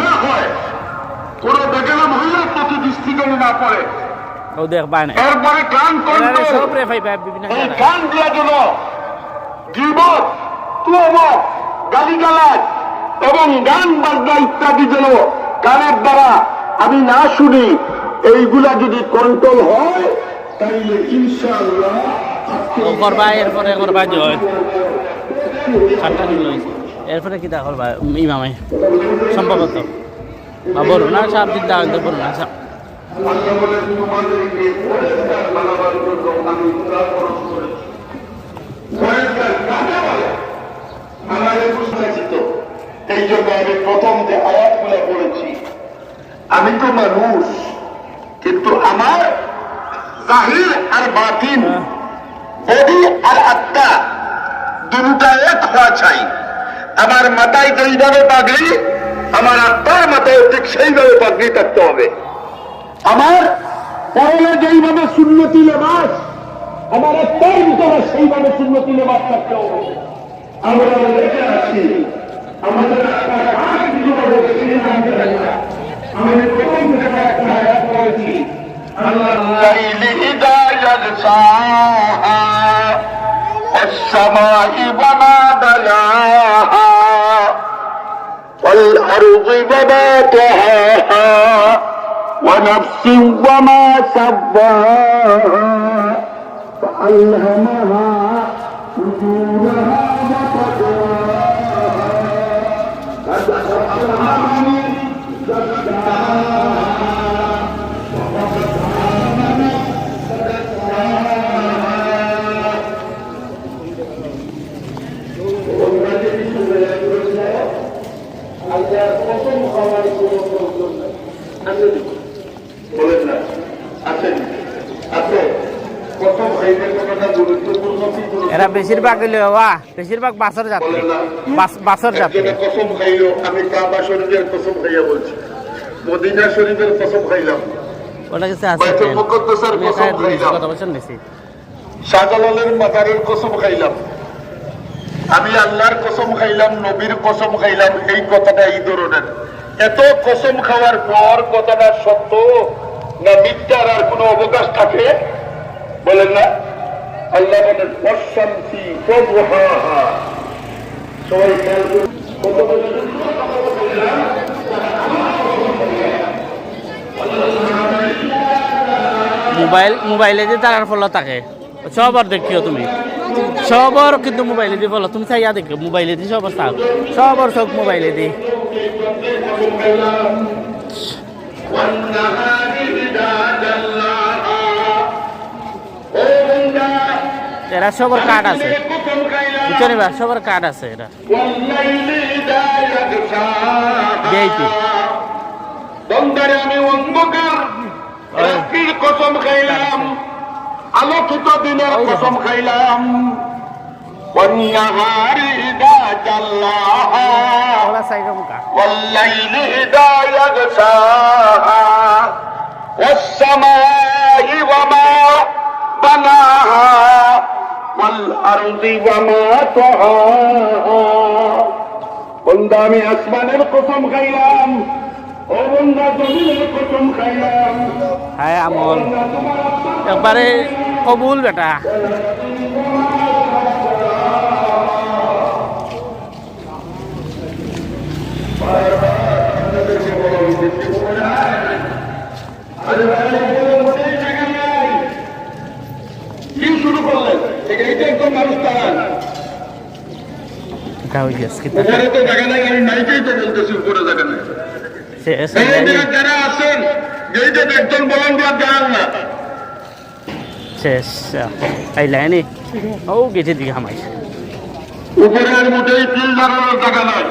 না হয়। কোন বেগানা মহিলার প্রতি দৃষ্টিকোণ না পড়ে। এরপরে কান এরা কন্ট্রোল সব রে ভাই ভাই বিভিন্ন এই কান জীবন তুমক গালিগালাজ এবং গান বাজনা ইত্যাদি যেন কানের দ্বারা আমি না শুনি এইগুলা যদি কন্ট্রোল হয় তাইলে ইনশাআল্লাহ করবা এরপরে করবা জয়। এরপরে কি তা করবা ইমামে সম্ভবত। বা বলুন না সাত দিন দা বলুন না সাপ জন্য আমি এই জন্য আমি প্রথম যে আয়াতগুলো বলেছি আমি তো মানুষ কিন্তু আমার জাহির আর বাতিন বডি আর আত্মা দুটা এক হওয়া চাই। আমার মাথায় যেইভাবে পাগড়ি আমার আত্মার মাথায় ঠিক সেইভাবে পাগড়ি থাকতে হবে। আমার পরনে যেইভাবে সুন্নতি লেবাস আমার আত্মার ভিতরে সেইভাবে সুন্নতি লেবাস থাকতে হবে। আমরা দেখে আছি আমাদের আমাদের প্রথম থেকে والأرض طحاها ونفس وما سواها فألهمها বলেন না। আছেন আছে প্রথম খাইতে কথাটা গুরুত্বপূর্ণ এরা বেশিরভাগ হইলে ওয়া বেশিরভাগ বাসর যাত্রী বাসর যাত্রী কসম খাইলো আমি কাবা শরীফের কসম খাইয়া বলছি। মদিনা শরীফের কসম খাইলাম। ওটা কিছু আছে বাইতুল মুকদ্দাসের আমি কসম খাইলাম। কত বছর নিছি শাহজালালের মাজারের কসম খাইলাম। আমি আল্লাহর কসম খাইলাম নবীর কসম খাইলাম এই কথাটা এই ধরনের। এত কসম খাওয়ার পর কথাটা সত্য না মিথ্যার আর কোনো অবকাশ থাকে? বলেন না। আল্লাহ বলেন, অশান্তি সবাই মোবাইল, মোবাইলে যে তারার ফল থাকে। আচ্ছা, সবার দেখিও তুমি। সবার কিন্তু মোবাইলে দিয়ে বলো তুমি চাইয়া দেখো মোবাইলে দিয়ে সবার থাক সবার সব মোবাইলে দি। এরা সবার কার্ড আছে। বুঝতে সবার কার্ড আছে এরা। ভিআইপি বন্দরে আমি অন্ধকার কসম খাইলাম। আলোকিত দিনের ওই দেখো। কসম খাইলাম والنهار إذا جلاها ওরা সাইড মুখা والليل إذا يغشاها والسماء وما بناها والأرض وما طحاها বন্ধা আমি আসমানের কসম খাইলাম ও বন্ধা জমিনের কসম খাইলাম হ্যাঁ আমল বন্ধা তোমার আত্মা একবারে কবুল বেটা। যারা আছেন এই যে একজন বলেন না। শেষ এই লাইনে ও গেছে দিঘা নাই